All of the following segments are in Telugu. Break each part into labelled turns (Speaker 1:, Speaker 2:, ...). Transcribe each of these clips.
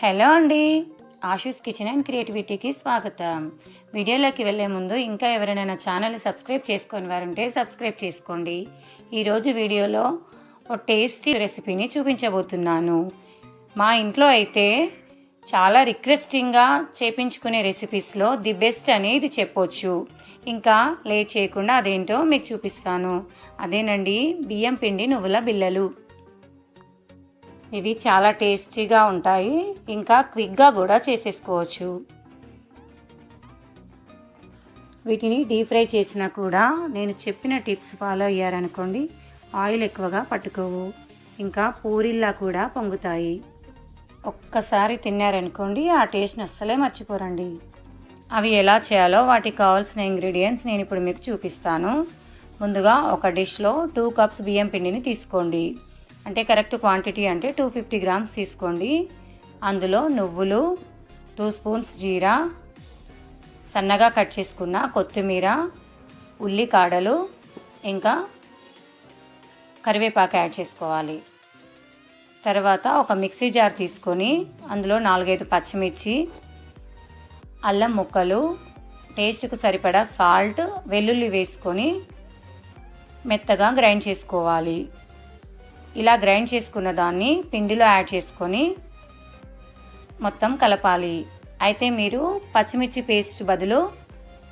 Speaker 1: హలో అండి. ఆశీస్ కిచెన్ అండ్ క్రియేటివిటీకి స్వాగతం. వీడియోలోకి వెళ్ళే ముందు ఇంకా ఎవరైనా నా ఛానల్ సబ్స్క్రైబ్ చేసుకొని వారుంటే సబ్స్క్రైబ్ చేసుకోండి. ఈరోజు వీడియోలో ఒక టేస్టీ రెసిపీని చూపించబోతున్నాను. మా ఇంట్లో అయితే చాలా రిక్వెస్టింగ్గా చేపించుకునే రెసిపీస్లో ది బెస్ట్ అనేది చెప్పొచ్చు. ఇంకా లేట్ చేయకుండా అదేంటో మీకు చూపిస్తాను. అదేనండి బియ్యం పిండి నువ్వుల బిల్లలు ఇవి చాలా టేస్టీగా ఉంటాయి. ఇంకా క్విక్గా కూడా చేసేసుకోవచ్చు. వీటిని డీప్ ఫ్రై చేసినా కూడా నేను చెప్పిన టిప్స్ ఫాలో అయ్యారనుకోండి ఆయిల్ ఎక్కువగా పట్టుకోవు. ఇంకా పూరిల్లా కూడా పొంగుతాయి. ఒక్కసారి తిన్నారనుకోండి ఆ టేస్ట్ని అస్సలే మర్చిపోరండి. అవి ఎలా చేయాలో వాటికి కావాల్సిన ఇంగ్రీడియంట్స్ నేను ఇప్పుడు మీకు చూపిస్తాను. ముందుగా ఒక డిష్లో టూ కప్స్ బియ్యం పిండిని తీసుకోండి. అంటే కరెక్ట్ క్వాంటిటీ అంటే టూ ఫిఫ్టీ గ్రామ్స్ తీసుకోండి. అందులో నువ్వులు టూ స్పూన్స్ జీరా సన్నగా కట్ చేసుకున్న కొత్తిమీర ఉల్లికాడలు ఇంకా కరివేపాకు యాడ్ చేసుకోవాలి. తర్వాత ఒక మిక్సీ జార్ తీసుకొని అందులో నాలుగైదు పచ్చిమిర్చి అల్లం ముక్కలు టేస్ట్కు సరిపడా సాల్ట్ వెల్లుల్లి వేసుకొని మెత్తగా గ్రైండ్ చేసుకోవాలి. ఇలా గ్రైండ్ చేసుకున్న దాన్ని పిండిలో యాడ్ చేసుకొని మొత్తం కలపాలి. అయితే మీరు పచ్చిమిర్చి పేస్ట్ బదులు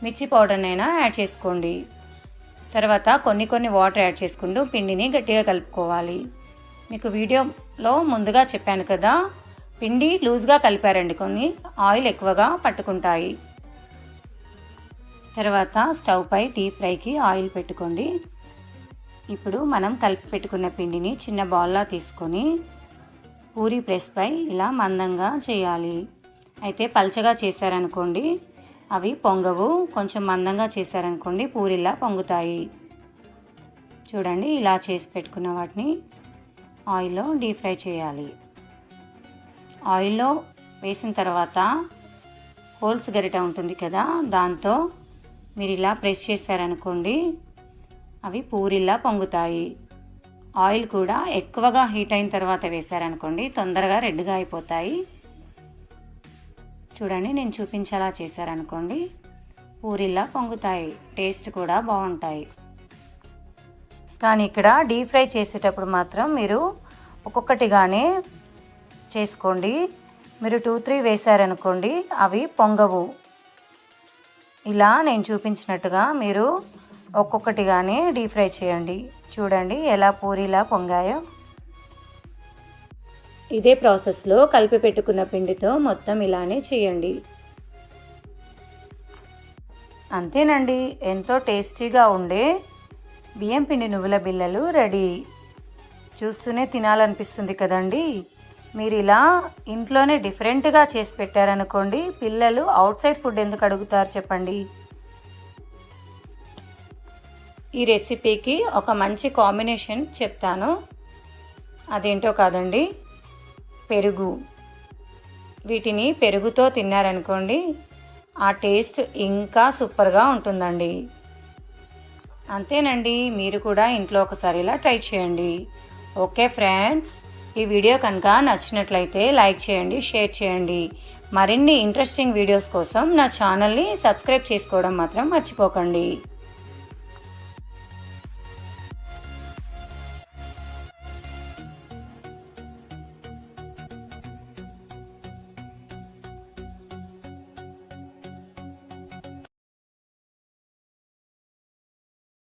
Speaker 1: మిర్చి పౌడర్నైనా యాడ్ చేసుకోండి. తర్వాత కొన్ని కొన్ని వాటర్ యాడ్ చేసుకుంటూ పిండిని గట్టిగా కలుపుకోవాలి. మీకు వీడియోలో ముందుగా చెప్పాను కదా పిండి లూజ్గా కలిపారండి. కొన్ని ఆయిల్ ఎక్కువగా పట్టుకుంటాయి. తర్వాత స్టవ్ పై డీప్ ఫ్రైకి ఆయిల్ పెట్టుకోండి. ఇప్పుడు మనం కలిపి పెట్టుకున్న పిండిని చిన్న బాల్లా తీసుకొని పూరి ప్రెస్పై ఇలా మందంగా చేయాలి. అయితే పల్చగా చేశారనుకోండి అవి పొంగవు. కొంచెం మందంగా చేశారనుకోండి పూరిలా పొంగుతాయి. చూడండి ఇలా చేసి పెట్టుకున్న వాటిని ఆయిల్లో డీప్ ఫ్రై చేయాలి. ఆయిల్లో వేసిన తర్వాత హోల్స్ గరిట ఉంటుంది కదా దాంతో మీరు ఇలా ప్రెస్ చేశారనుకోండి అవి పూరిలా పొంగుతాయి. ఆయిల్ కూడా ఎక్కువగా హీట్ అయిన తర్వాత వేశారనుకోండి తొందరగా రెడ్గా అయిపోతాయి. చూడండి నేను చూపించేలా చేశారనుకోండి పూరిలా పొంగుతాయి టేస్ట్ కూడా బాగుంటాయి. కానీ ఇక్కడ డీప్ ఫ్రై చేసేటప్పుడు మాత్రం మీరు ఒక్కొక్కటిగానే చేసుకోండి. మీరు టూ త్రీ వేశారనుకోండి అవి పొంగవు. ఇలా నేను చూపించినట్టుగా మీరు ఒక్కొక్కటిగానే డీప్ ఫ్రై చేయండి. చూడండి ఎలా పూరిలా పొంగాయో. ఇదే ప్రాసెస్లో కలిపి పెట్టుకున్న పిండితో మొత్తం ఇలానే చేయండి. అంతేనండి ఎంతో టేస్టీగా ఉండే బియ్యం పిండి నువ్వుల బిళ్ళలు రెడీ. చూస్తూనే తినాలనిపిస్తుంది కదండి. మీరు ఇలా ఇంట్లోనే డిఫరెంట్గా చేసి పెట్టారనుకోండి పిల్లలు అవుట్ సైడ్ ఫుడ్ ఎందుకు అడుగుతారు చెప్పండి. ఈ రెసిపీకి ఒక మంచి కాంబినేషన్ చెప్తాను. అదేంటో కాదండి పెరుగు. వీటిని పెరుగుతో తిన్నారనుకోండి ఆ టేస్ట్ ఇంకా సూపర్గా ఉంటుందండి. అంతేనండి మీరు కూడా ఇంట్లో ఒకసారి ఇలా ట్రై చేయండి. ఓకే ఫ్రెండ్స్ ఈ వీడియో కనుక నచ్చినట్లయితే లైక్ చేయండి షేర్ చేయండి. మరిన్ని ఇంట్రెస్టింగ్ వీడియోస్ కోసం నా ఛానల్ని సబ్స్క్రైబ్ చేసుకోవడం మాత్రం మర్చిపోకండి.